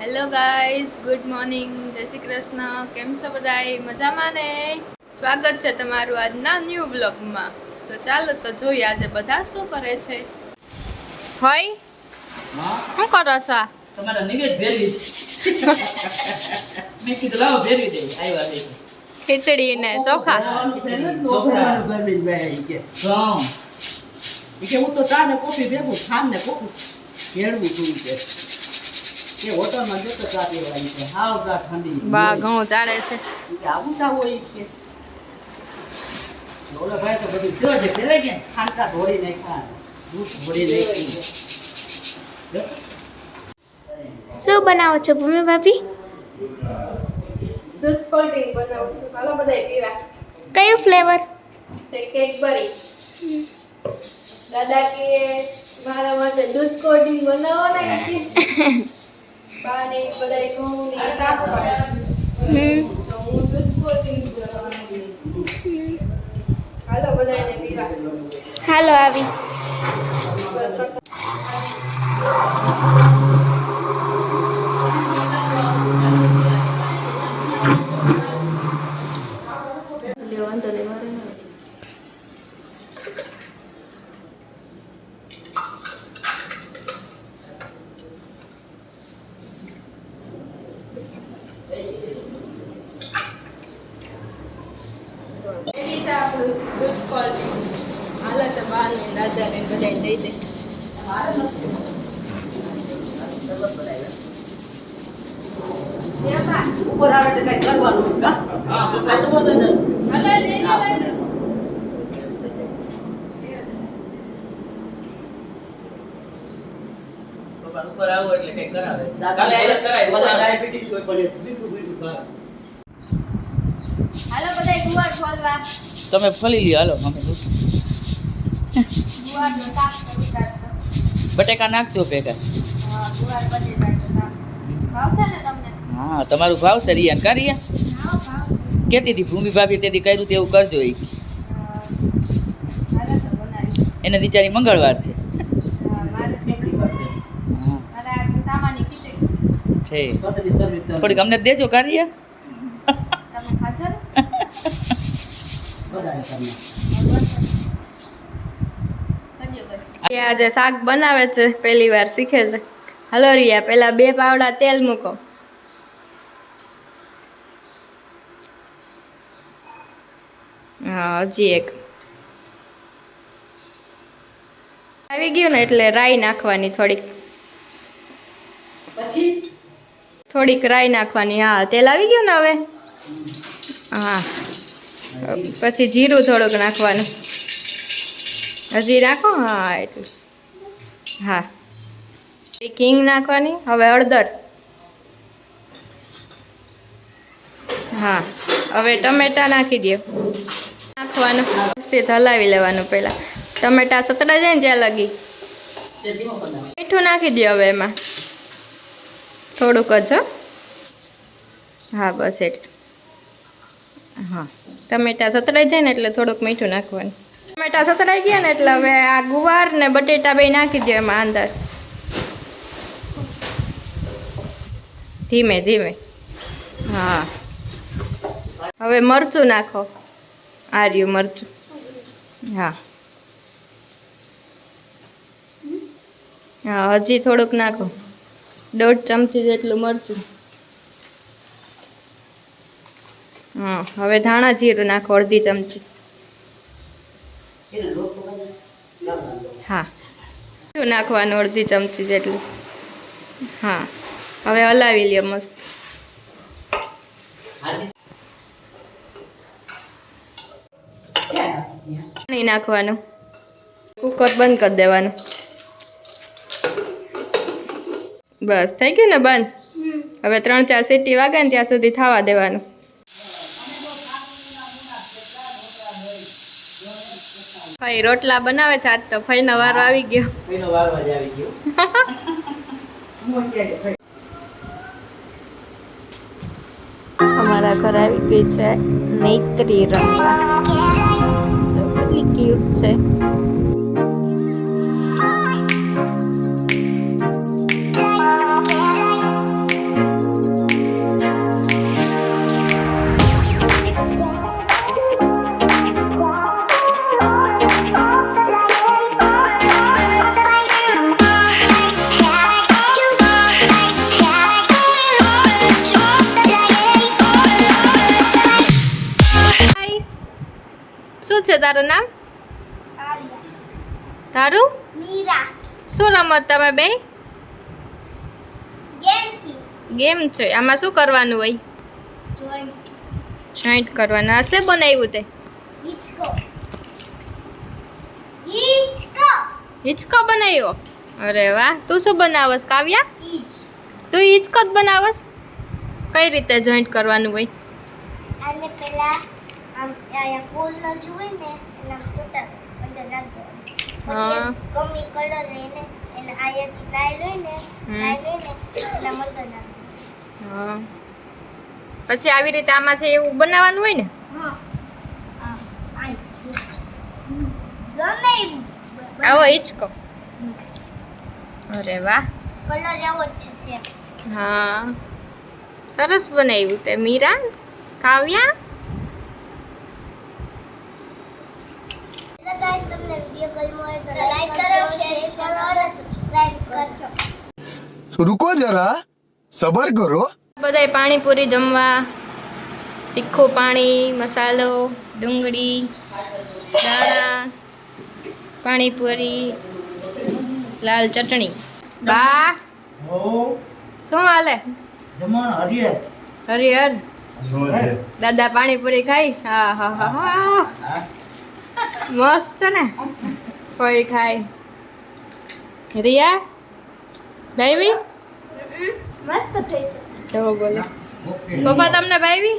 Hello guys good morning જય શ્રી કૃષ્ણ. કેમ છો બધાય? મજામાં ને? સ્વાગત છે તમારું આજના ન્યૂ બ્લોગમાં તો ચાલો તો જોઈએ આજે બધા શું કરે છે. હોય? શું કરો છો? તમારા નિવેદ ભેરી મેં કીધું લાવો ભેરી દે આવ્યા છે. ખીચડી ને ચોખા. ચોખા. કે હું તો ચા ને કોફી ભેગું ખાન ને કોફી. ભેળવું તું કે કે હોટલમાં જતો ચા પીવાની છે. હાવ ચા ઠંડી. બા ઘઉં ચાળે છે. કે આવું ચા હોય છે ઓલા ભાઈ તો બધું જો છે પેલે ગયા ખાંસા ઢોળી નાખ્યા દૂધ ઢોળી નાખ્યું. શું બનાવો છો ભૂમિ ભાભી? દૂધ કોલ્ડ ડ્રિંક બનાવું છું? હાલો બધાય પીવા. કયો ફ્લેવર? છે કેડબરી દાદા કે મારા માટે દૂધ કોલ્ડ ડ્રિંક બનાવો ને બાને બધાય ઘઉં ની સાફ હમ. તો હું દૂધ હાલો બધાને પીવા. હાલો આવી બસ એની તો આપણું દૂધ ડ્રિંક હાલો તો દઈ દે તો તો બધું ને. લઈ લે લઈ લે પપ્પા ઉપર આવો બધા ગુવાર ખોલવા તમે ફલી લ્યો હાલો અમે બટેકા નાખજો ભેગા. હા તમારું ભાવ છે રિયાન કા રિયા કેતી હતી ભૂમિ ભાભી તેથી કર્યું તેવું કરજો બનાવી એને બિચારી મંગળવાર છે. થોડીક અમને દેજો કા એ આજે શાક બનાવે છે પહેલી વાર શીખે છે. હલો રિયા પેલા બે પાવડા તેલ મૂકો. હા હજી એક. આવી ગયું ને એટલે રાઈ નાખવાની થોડીક. પછી? થોડીક રાઈ નાખવાની. હા તેલ આવી ગયું ને હવે? હા. પછી જીરું થોડુંક નાખવાનું. હજી નાખો હા, એટલું. હા. કિંગ નાખવાની. હવે હળદર. હા. હવે ટમેટા નાખી દો. નાખવાનું. વ્યવસ્થિત હલાવી લેવાનું પહેલાં. ટમેટા સતડા જાય ને ત્યાં લગી. મીઠું નાખી દો હવે એમાં. થોડુંક જ. હા, બસ એટલે. હા. ટમેટા સતળાઈ જાય ને એટલે થોડુંક મીઠું નાખવાનું. ટમેટા સતળાઈ ગયા ને એટલે હવે આ ગુવાર ને બટેટા બે નાખી દો એમાં અંદર. ધીમે ધીમે. હા. હવે મરચું નાખો. આર્યું મરચું. હા. હા, હજી થોડુંક નાખો. દોઢ ચમચી જેટલું મરચું. હા હવે ધાણા જીરું નાખો અડધી ચમચી. હા. જીરું નાખવાનું અડધી ચમચી જેટલું. હા હવે હલાવી લ્યો મસ્ત? પાણી નાખવાનું. કુકર બંધ કરી દેવાનું. બસ થઈ ગયું ને બંધ? હવે ત્રણ ચાર સીટી વાગે ને ત્યાં સુધી થવા દેવાનું. ભાઈ રોટલા બનાવે છે આજ તો ફઈનો વારો આવી ગયો ફઈ નો વારો જ આવી ગયો. ગયો? અમારા ઘર આવી ગઈ છે નૈત્રી રમવા જો કેટલી ક્યુટ છે છે તારું નામ? તારું. મીરા. શું રમત તમે બે? ગેમ છે. આમાં શું કરવાનું હોય? જોઈન્ટ. કરવાનું. હશે બનાવ્યું તે? હિચકો. બનાવ્યો? અરે વાહ. તું શું બનાવસ કાવ્યા? તું હિચકો જ બનાવસ કઈ રીતે જોઈન્ટ કરવાનું હોય? અને પેલા આમ અહીંયા કોલ ન જોઈ ને એના અંદર નાખ. પછી ગમી કલર લઈને એને અહીંયાથી નાઈ લઈને. નાઈ લઈને એના અંદર પછી આવી રીતે આમાં છે એવું બનાવવાનું હોય ને. આવો હિંચકો. અરે વાહ. કલર આવો જ છે હા. સરસ બનાવ્યું તે મીરા. કાવ્યા એટલે ગાઈસ તમને વીડિયો ગમ્યો હોય તો લાઈક કરો શેર કરો અને સબસ્ક્રાઇબ કરજો. રૂકો જરા સબર કરો. બધાય પાણીપુરી જમવા તીખું પાણી મસાલો ડુંગળી દાણા પાણીપુરી લાલ ચટણી. બા શું હાલે? હરિહર? દાદા પાણીપુરી ખાઈ? હા હા હા. હા. મસ્ત છે ને? કોઈ ખાય. રિયા? ભાઈવી? મસ્ત થઈ છે. તો બોલો. પપ્પા તમને ભાઈવી?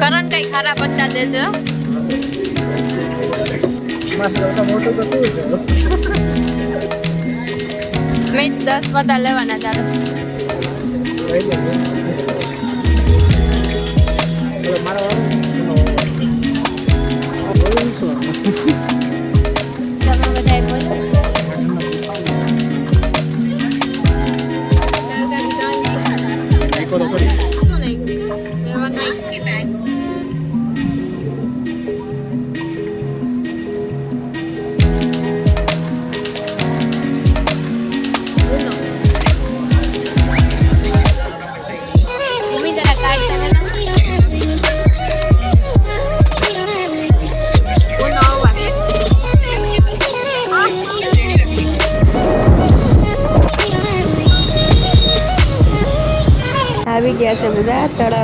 કરણ કઈ ખરાબ પત્તા દેજો. દસ બધા લેવાના ચાલો.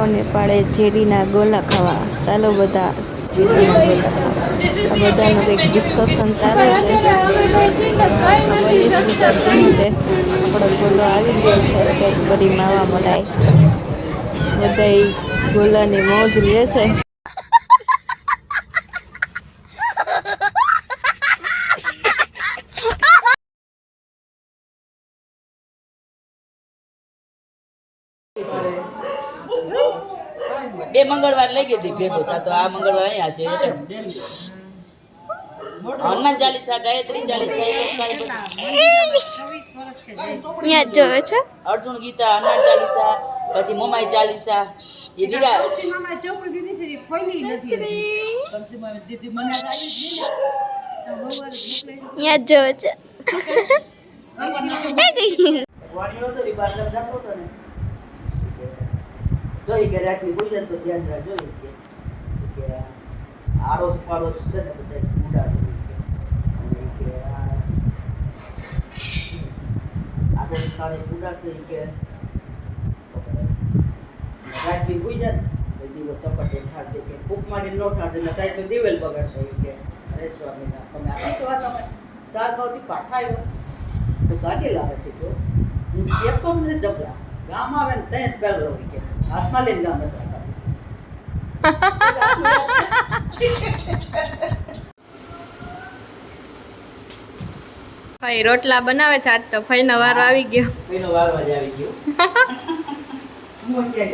બધા પાડે જેડીના ગોલા ખાવા. ચાલો બધા જેડીના ગોલા ખાવા. આ બધાનું કંઈક ડિસ્કશન ચાલે છે. આપણો ગોલો આવી ગયો છે. કંઈક બધી માવા મળાય બધા ગોલાની મોજ લે છે. બે મંગળવાર લઈ ગઈ હતી ભેગો તો આ મંગળવાર અહીંયા છે. હનુમાન ચાલીસા ગાયત્રી ચાલીસા જ જોવે છે? અર્જુન ગીતા હનુમાન ચાલીસા પછી મોમાઈ ચાલીસા એ બીજા. અહીંયા જ જોવે છે વાણીઓ તો ઈ બાર જતો હતો ને જોઈ કે રાતની ગુજરાત તો ધ્યાન રાખજો કે આડોશ પાડોશ છે ને બધા મોટા છે કે. આડોશ પાડોશ ગુંડા છે કે રાતની ગુજરાત દીવો ચપટે ઠાર દે કે ફૂંક મારી નો ઠાર દે ને તો દિવેલ બગાડશે કે. અરે સ્વામી તમે આ તો તમે ચાર ભાવથી પાછા આવ્યો. તો ગાડી લાવે છે જો હું જ નથી જબરા. ગામ આવે ને ત્યાં જ પહેલો કે હાથમાં લઈને ગામ જતા રોટલા બનાવે છે આજ તો. ફઈનો વારો આવી ગયો. એનો વારવા જ આવી ગયો. હું કે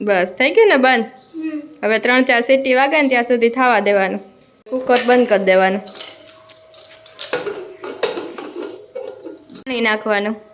બસ થઈ ગયું ને બંધ? હવે ત્રણ ચાર સીટી વાગે ને ત્યાં સુધી થવા દેવાનું. કુકર બંધ કરી દેવાનું. નાખવાનું.